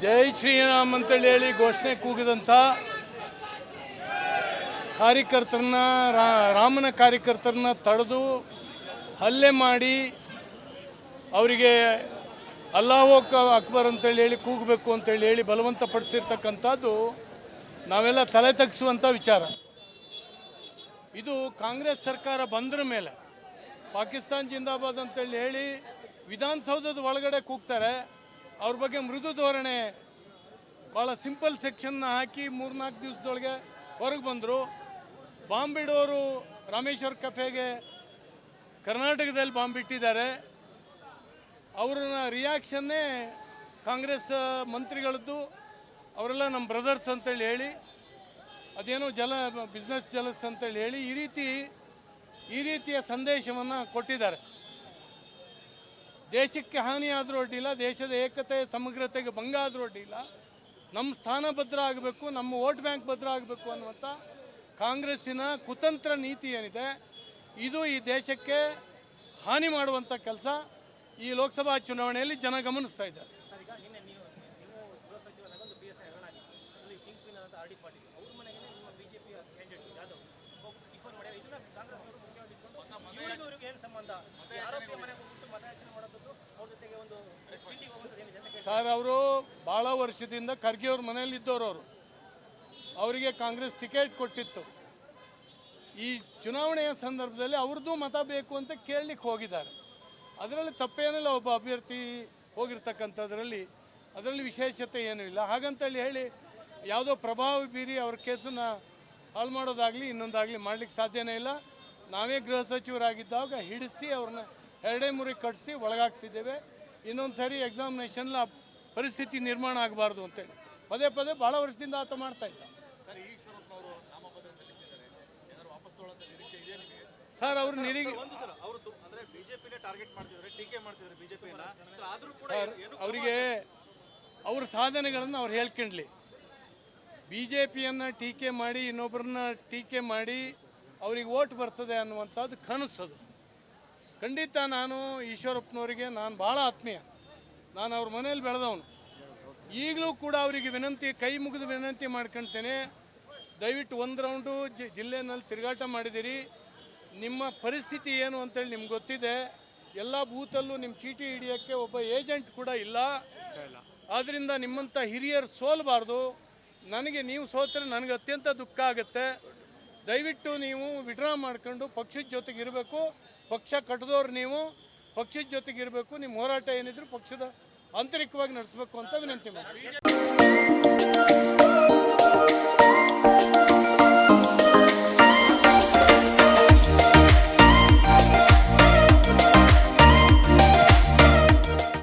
ಜೈ ಶ್ರೀರಾಮ್ ಅಂತೇಳಿ ಹೇಳಿ ಘೋಷಣೆ ಕೂಗಿದಂಥ ಕಾರ್ಯಕರ್ತರನ್ನ ರಾಮನ ಕಾರ್ಯಕರ್ತರನ್ನ ತಡೆದು ಹಲ್ಲೆ ಮಾಡಿ ಅವರಿಗೆ ಅಲ್ಲಾಹೋ ಕ- ಅಕ್ಬರ್ ಅಂತೇಳಿ ಹೇಳಿ ಕೂಗಬೇಕು ಅಂತೇಳಿ ಹೇಳಿ ಬಲವಂತ ಪಡಿಸಿರ್ತಕ್ಕಂಥದ್ದು ನಾವೆಲ್ಲ ತಲೆ ತಗ್ಸುವಂಥ ವಿಚಾರ. ಇದು ಕಾಂಗ್ರೆಸ್ ಸರ್ಕಾರ ಬಂದ್ರ ಮೇಲೆ, ಪಾಕಿಸ್ತಾನ್ ಜಿಂದಾಬಾದ್ ಅಂತೇಳಿ ಹೇಳಿ ವಿಧಾನಸೌಧದ ಒಳಗಡೆ ಕೂಗ್ತಾರೆ. ಅವ್ರ ಬಗ್ಗೆ ಮೃದು ಧೋರಣೆ ಭಾಳ ಸಿಂಪಲ್ ಸೆಕ್ಷನ್ನ ಹಾಕಿ ಮೂರ್ನಾಲ್ಕು ದಿವಸದೊಳಗೆ ಹೊರಗೆ ಬಂದರು. ಬಾಂಬಿಡೋರು ರಾಮೇಶ್ವರ ಕಫೆಗೆ ಕರ್ನಾಟಕದಲ್ಲಿ ಬಾಂಬ್ ಬಿಟ್ಟಿದ್ದಾರೆ ಅವ್ರನ್ನ ರಿಯಾಕ್ಷನ್ನೇ ಕಾಂಗ್ರೆಸ್ ಮಂತ್ರಿಗಳದ್ದು, ಅವರೆಲ್ಲ ನಮ್ಮ ಬ್ರದರ್ಸ್ ಅಂತೇಳಿ ಹೇಳಿ, ಅದೇನೋ ಜಲ ಬಿಸ್ನೆಸ್ ಜಲಸ್ ಅಂತೇಳಿ ಹೇಳಿ ಈ ರೀತಿ, ಈ ರೀತಿಯ ಸಂದೇಶವನ್ನು ಕೊಟ್ಟಿದ್ದಾರೆ. ದೇಶಕ್ಕೆ ಹಾನಿ ಆದರೂ ಅಡ್ಡಿಲ್ಲ ದೇಶದ ಏಕತೆ ಸಮಗ್ರತೆಗೆ ಭಂಗ ಆದರೂ ಅಡ್ಡಿಲ್ಲ. ನಮ್ಮ ಸ್ಥಾನ ಭದ್ರ ಆಗಬೇಕು ನಮ್ಮ ವೋಟ್ ಬ್ಯಾಂಕ್ ಭದ್ರ ಆಗಬೇಕು ಅನ್ನುವಂಥ ಕಾಂಗ್ರೆಸ್ಸಿನ ಕುತಂತ್ರ ನೀತಿ ಏನಿದೆ ಇದು ಈ ದೇಶಕ್ಕೆ ಹಾನಿ ಮಾಡುವಂಥ ಕೆಲಸ ಈ ಲೋಕಸಭಾ ಚುನಾವಣೆಯಲ್ಲಿ ಜನ ಗಮನಿಸ್ತಾ ಇದ್ದಾರೆ. ಸಂಬಂಧ ಈ ಆರೋಪಿಯ ಮನೆಗೆ ಹೋಗ್ಬಿಟ್ಟು ಮತಯಾಚನೆ ಮಾಡೋದು ಅವ್ರ ಜೊತೆಗೆ ಒಂದು ತಿಂಡಿಗೆ ಸರ್ ಅವರು ಭಾಳ ವರ್ಷದಿಂದ ಖರ್ಗೆ ಅವ್ರ ಮನೇಲಿ ಇದ್ದವರು ಅವರು ಅವರಿಗೆ ಕಾಂಗ್ರೆಸ್ ಟಿಕೆಟ್ ಕೊಟ್ಟಿತ್ತು. ಈ ಚುನಾವಣೆಯ ಸಂದರ್ಭದಲ್ಲಿ ಅವ್ರದ್ದು ಮತ ಬೇಕು ಅಂತ ಕೇಳಲಿಕ್ಕೆ ಹೋಗಿದ್ದಾರೆ. ಅದರಲ್ಲಿ ತಪ್ಪೇನಿಲ್ಲ, ಒಬ್ಬ ಅಭ್ಯರ್ಥಿ ಹೋಗಿರ್ತಕ್ಕಂಥದ್ರಲ್ಲಿ. ಅದರಲ್ಲಿ ವಿಶೇಷತೆ ಏನೂ ಇಲ್ಲ. ಹಾಗಂತೇಳಿ ಹೇಳಿ, ಯಾವುದೋ ಪ್ರಭಾವ ಬೀರಿ ಅವ್ರ ಕೇಸನ್ನು ಹಾಳು ಮಾಡೋದಾಗಲಿ, ಇನ್ನೊಂದಾಗಲಿ ಮಾಡ್ಲಿಕ್ಕೆ ಸಾಧ್ಯನೇ ಇಲ್ಲ. ನಾವೇ ಗೃಹ ಸಚಿವರಾಗಿದ್ದಾಗ ಹಿಡಿಸಿ ಅವ್ರನ್ನ ಎರಡೇ ಮೂರಿಗೆ ಕಟ್ಟಿಸಿ ಒಳಗಾಕ್ಸಿದ್ದೇವೆ ಇನ್ನೊಂದು ಸರಿ ಎಕ್ಸಾಮಿನೇಷನ್ ಪರಿಸ್ಥಿತಿ ನಿರ್ಮಾಣ ಆಗಬಾರ್ದು ಅಂತೇಳಿ ಪದೇ ಪದೇ ಭಾಳ ವರ್ಷದಿಂದ ಆತ ಮಾಡ್ತಾ ಇದ್ದ. ಸರ್ ಅವ್ರ ನಿರೀಕ್ಷೆ ಒಂದು ಸರ್ ಅವರು ಅಂದ್ರೆ ಬಿಜೆಪಿನೇ ಟಾರ್ಗೆಟ್ ಮಾಡ್ತಿದ್ದಾರೆ ಟೀಕೆ ಮಾಡ್ತಿದ್ದಾರೆ ಬಿಜೆಪಿಯನ್ನ. ಆದ್ರೂ ಕೂಡ ಸರ್ ಅವರಿಗೆ ಅವ್ರ ಸಾಧನೆಗಳನ್ನು ಅವ್ರು ಹೇಳ್ಕೊಂಡ್ಲಿ. ಬಿ ಜೆ ಪಿಯನ್ನು ಟೀಕೆ ಮಾಡಿ ಇನ್ನೊಬ್ಬರನ್ನ ಟೀಕೆ ಮಾಡಿ ಅವ್ರಿಗೆ ಓಟ್ ಬರ್ತದೆ ಅನ್ನುವಂಥದ್ದು ಕನಸದು ಖಂಡಿತ ನಾನು ಈಶ್ವರಪ್ಪನವರಿಗೆ ನಾನು ಭಾಳ ಆತ್ಮೀಯ. ನಾನು ಅವ್ರ ಮನೇಲಿ ಬೆಳೆದವನು. ಈಗಲೂ ಕೂಡ ಅವರಿಗೆ ವಿನಂತಿ, ಕೈ ಮುಗಿದು ವಿನಂತಿ ಮಾಡ್ಕೊಳ್ತೇನೆ ದಯವಿಟ್ಟು ಒಂದು ರೌಂಡು ಜಿ, ಜಿಲ್ಲೆನಲ್ಲಿ ತಿರುಗಾಟ ಮಾಡಿದ್ದೀರಿ ನಿಮ್ಮ ಪರಿಸ್ಥಿತಿ ಏನು ಅಂತೇಳಿ ನಿಮ್ಗೆ ಗೊತ್ತಿದೆ. ಎಲ್ಲ ಬೂತಲ್ಲೂ ನಿಮ್ಮ ಚೀಟಿ ಹಿಡಿಯೋಕ್ಕೆ ಒಬ್ಬ ಏಜೆಂಟ್ ಕೂಡ ಇಲ್ಲ. ಆದ್ದರಿಂದ ನಿಮ್ಮಂಥ ಹಿರಿಯರು ಸೋಲಬಾರ್ದು. ನನಗೆ ನೀವು ಸೋತರೆ ನನಗೆ ಅತ್ಯಂತ ದುಃಖ ಆಗುತ್ತೆ. ದಯವಿಟ್ಟು ನೀವು ವಿಡ್ರಾ ಮಾಡ್ಕೊಂಡು ಪಕ್ಷದ ಜೊತೆಗೆ ಇರಬೇಕು. ಪಕ್ಷ ಕಟ್ಟಿದವ್ರು ನೀವು. ಪಕ್ಷದ ಜೊತೆಗೆ ಇರಬೇಕು ನಿಮ್ಮ ಹೋರಾಟ ಏನಿದ್ರು ಪಕ್ಷದ ಆಂತರಿಕವಾಗಿ ನಡೆಸಬೇಕು ಅಂತ ವಿನಂತಿ ಮಾಡಿ